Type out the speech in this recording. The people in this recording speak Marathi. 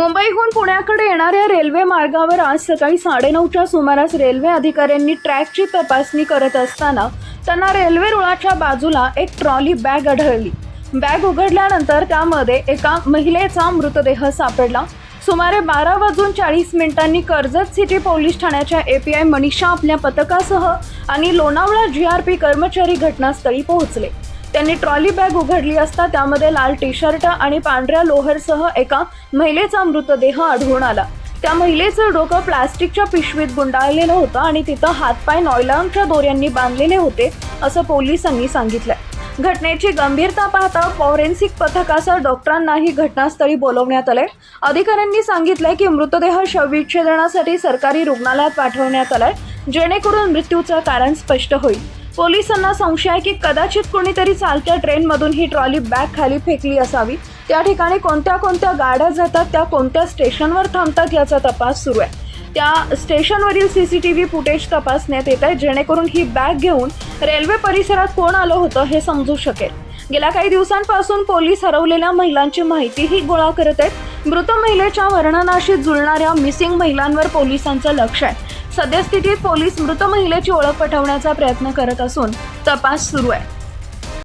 मुंबईहून पुण्याकडे येणाऱ्या रेल्वे मार्गावर आज सकाळी साडेनऊच्या सुमारास रेल्वे अधिकाऱ्यांनी ट्रॅकची तपासणी करत असताना त्यांना रेल्वे रुळाच्या बाजूला एक ट्रॉली बॅग आढळली. बॅग उघडल्यानंतर त्यामध्ये एका महिलेचा मृतदेह सापडला. सुमारे बारा वाजून चाळीस मिनिटांनी कर्जत सिटी पोलीस ठाण्याच्या एपीआय मनीषा आपल्या पथकासह आणि लोणावळा जी आर पी कर्मचारी घटनास्थळी पोहोचले. त्यांनी ट्रॉली बॅग उघडली असता त्यामध्ये लाल टी शर्ट आणि पांढऱ्या लोहरसह एका महिलेचा मृतदेह आढळून आला. त्या महिलेचं डोकं प्लास्टिकच्या पिशवीत गुंडाळलेलं होतं आणि तिथं हातपाय नॉयलॉनच्या दोऱ्यांनी बांधलेले होते असं पोलिसांनी सांगितलं घटनेची गंभीरता पाहता फॉरेन्सिक पथकासह डॉक्टरांनाही घटनास्थळी बोलवण्यात आले अधिकाऱ्यांनी सांगितलंय की मृतदेह शवविच्छेदनासाठी सरकारी रुग्णालयात पाठवण्यात आलाय जेणेकरून मृत्यूचं कारण स्पष्ट होईल. पोलिसांना संशय आहे की कदाचित कोणीतरी चालत्या ट्रेनमधून ही ट्रॉली बॅग खाली फेकली असावी. त्या ठिकाणी कोणत्या कोणत्या गाड्या जातात त्या कोणत्या स्टेशनवर थांबतात याचा तपास सुरू आहे. त्या स्टेशनवरील C C T V footage तपासण्यात येत आहे जेणेकरून ही बॅग घेऊन रेल्वे परिसरात कोण आलं होतं हे समजू शकेल. गेल्या काही दिवसांपासून पोलीस हरवलेल्या महिलांची माहितीही गोळा करत आहेत. मृत महिलेच्या वर्णनाशी जुळणाऱ्या मिसिंग महिलांवर पोलिसांचं लक्ष आहे. सद्यस्थितीत पोलीस मृत महिलेची ओळख पटवण्याचा प्रयत्न करत असून तपास सुरू आहे.